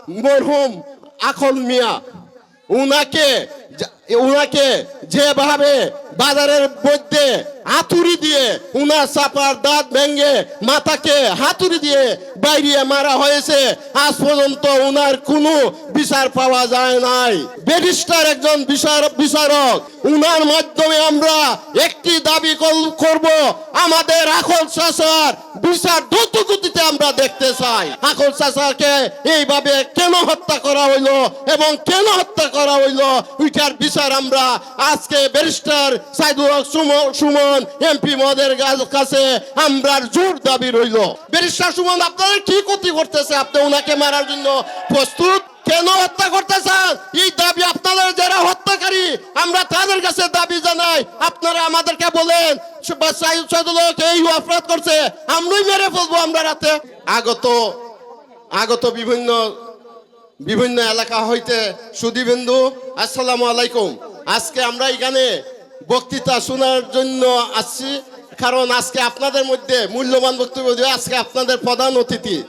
মরহুম আখল মিয়া। উনাকে উনাকে যেভাবে বাজারের মধ্যে হাতুড়ি দিয়ে উনার চাপার দাঁত ভেঙে মাথাকে হাতুড়ি দিয়ে বাইরিয়ে মারা হয়েছে। আজ পর্যন্ত উনার কোনো বিচার পাওয়া যায় নাই। ব্যারিস্টার একজন বিচার- বিচারক, উনার মাধ্যমে আমরা একটি দাবি করব, আমাদের আখল চাষার বিচার দ্রুত গতিতে আমরা দেখতে চাই। আখল চাষাকে এইভাবে কেন হত্যা করা হইল এবং কেন হত্যা করা হইল ওইটার বিচার আমরা আজকে ব্যারিস্টার সাইদুল সুমন সুমন এমপি মদের কাছে আমরা জোর দাবি রইল। ব্যারিস্টার সুমন আপনারা কি ক্ষতি করতেছে? আপনি ওনাকে মারার জন্য প্রস্তুত? কেন হত্যা করতেছেন? এই দাবি আপনাদের যারা হত্যাকারী, আমরা তাদের কাছে দাবি জানাই। আপনারা আমাদেরকে বলেন এই অপরাধ করছে, আমরাই মেরে ফেলব আমরা রাতে। আগত আগত বিভিন্ন বিভিন্ন এলাকা হইতে সুদীবিন্দু আসসালামু আলাইকুম। আজকে আমরা এখানে বক্তৃতা শোনার জন্য আসছি, কারণ আজকে আপনাদের মধ্যে মূল্যবান বক্তব্য দিয়ে আজকে আপনাদের প্রধান অতিথি।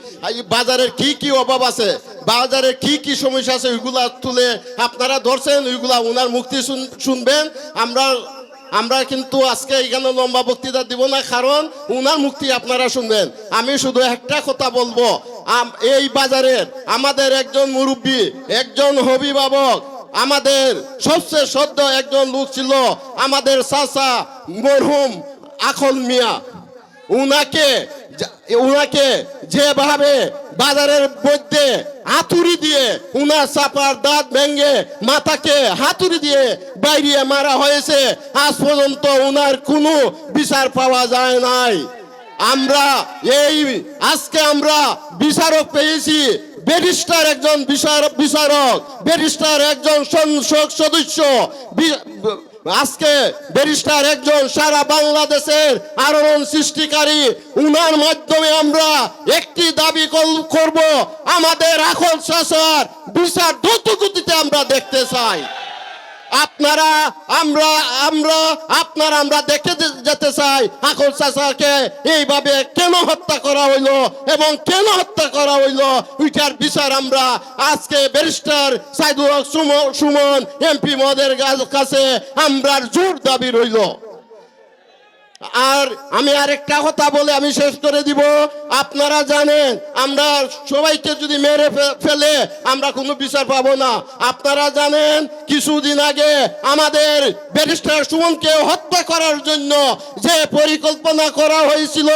বাজারের কি কি অভাব আছে বাজারে কি কি সমস্যা আছে, ওইগুলা তুলে আপনারা ধরছেন, ওইগুলা ওনার মুক্তি শুন- শুনবেন। আমরা আমরা কিন্তু আজকে এখানে লম্বা বক্তৃতা দিব না, কারণ উনার মুক্তি আপনারা শুনবেন। আমি শুধু একটা কথা বলব এই বাজারের আমাদের একজন মুরব্বী, একজন অভিভাবক আমাদের সবচেয়ে সদ্য একজন লোক ছিল আমাদের চাচা মরহুম আখল মিয়া। উনাকে উনাকে যেভাবে বাজারের মধ্যে হাতুড়ি দিয়ে উনার চাপার দাঁত ভেঙে মাথাকে হাতুড়ি দিয়ে বাইরিয়ে মারা হয়েছে, আজ পর্যন্ত উনার কোনো বিচার পাওয়া যায় নাই। আমরা এই আজকে আমরা বিচারক পেয়েছি ব্যারিস্টার একজন বিচার- বিচারক ব্যারিস্টার একজন সংসদ সদস্য আজকে ব্যারিস্টার একজন সারা বাংলাদেশের আরোহণ সৃষ্টিকারী। উনার মাধ্যমে আমরা একটি দাবি করব, আমাদের আখল শাসার বিচার দ্রুত গতিতে আমরা দেখতে চাই। আপনারা, আমরা আমরা, আপনারা, আমরা দেখে যেতে চাই। আকল চাচাকে এইভাবে কেন হত্যা করা হইল এবং কেন হত্যা করা হইল? ওইটার বিচার আমরা আজকে ব্যারিস্টার সাইদুল সুমন এমপি মদের কাছে আমরা জোর দাবি রইল। আর আমি আরেকটা কথা বলে আমি শেষ করে দিব। আপনারা জানেন, আমরা সবাইকে যদি মেরে ফেলে, আমরা কোনো বিচার পাবো না। আপনারা জানেন, কিছুদিন আগে আমাদের ব্যারিস্টার সুমনকে হত্যা করার জন্য যে পরিকল্পনা করা হয়েছিল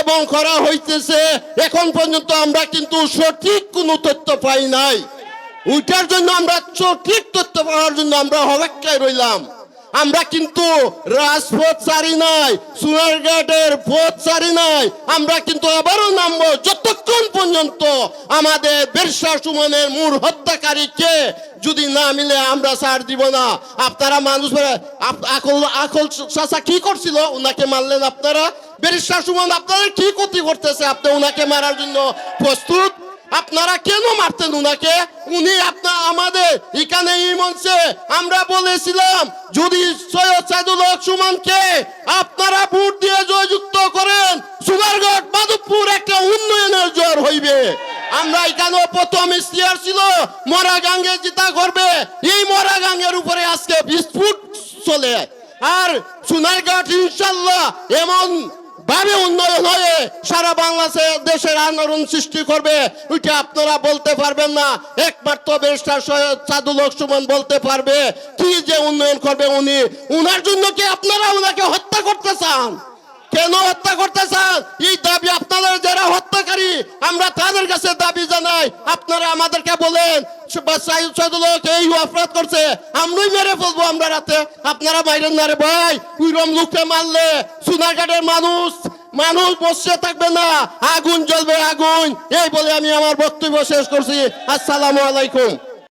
এবং করা হইতেছে, এখন পর্যন্ত আমরা কিন্তু সঠিক কোনো তথ্য পাই নাই। ওইটার জন্য আমরা সঠিক তথ্য পাওয়ার জন্য আমরা অপেক্ষায় রইলাম। আমরা কিন্তু রাজপথ ছাড়ি নাই সুনারঘাটের পথ ছাড়ি নাই, আমরা কিন্তু আবারও নামবো যতক্ষণ পর্যন্ত আমাদের বেরসা সুমনের মূল হত্যাকারীকে যদি না মিলে আমরা সার দিব না। আপনারা মানুষ আকল চাষা কি করছিল? ওনাকে মারলেন আপনারা? বেরিশা সুমন আপনারা কি ক্ষতি করতেছে? আপনি ওনাকে মারার জন্য প্রস্তুত? আপনারা কেন মারতেন উনাকে? উনি আপনার আমাদের এখানে এই মঞ্চে আমরা বলেছিলাম, যদি সৈয়দ সাইদুল হক সুমনকে আপনারা ভোট দিয়ে জয়যুক্ত করেন সুগারগড় মাধবপুর একটা উন্নয়নের জ্বর হইবে। আমরা এখানে প্রথম ইস্তিয়ার ছিল মরা গাঙ্গে জিতা করবে। এই মরা গাঙ্গের উপরে আজকে বিস্ফোট চলে। আর সোনারঘাট ইনশাল্লাহ এমন ভাবে উন্নয়ন হয়ে সারা বাংলাদেশে দেশের আন্দোলন সৃষ্টি করবে, ওইটা আপনারা বলতে পারবেন না। একমাত্র বেস্টার সাদুল হক সুমন বলতে পারবে, কি যে উন্নয়ন করবে উনি। উনার জন্য কি আপনারা উনাকে হত্যা করতে চান? কেন হত্যা করতে চান এই দাবি আপনাদের যারা হত্যাকারী, আমরা তাদের কাছে দাবি জানাই। আপনারা আমাদেরকে বলেন এই করছে, আমরাই মেরে আমরা রাতে। আপনারা মারলে মানুষ মানুষ থাকবে না, আগুন জ্বলবে আগুন। এই বলে আমি আমার বক্তব্য শেষ করছি। আসসালামু আলাইকুম।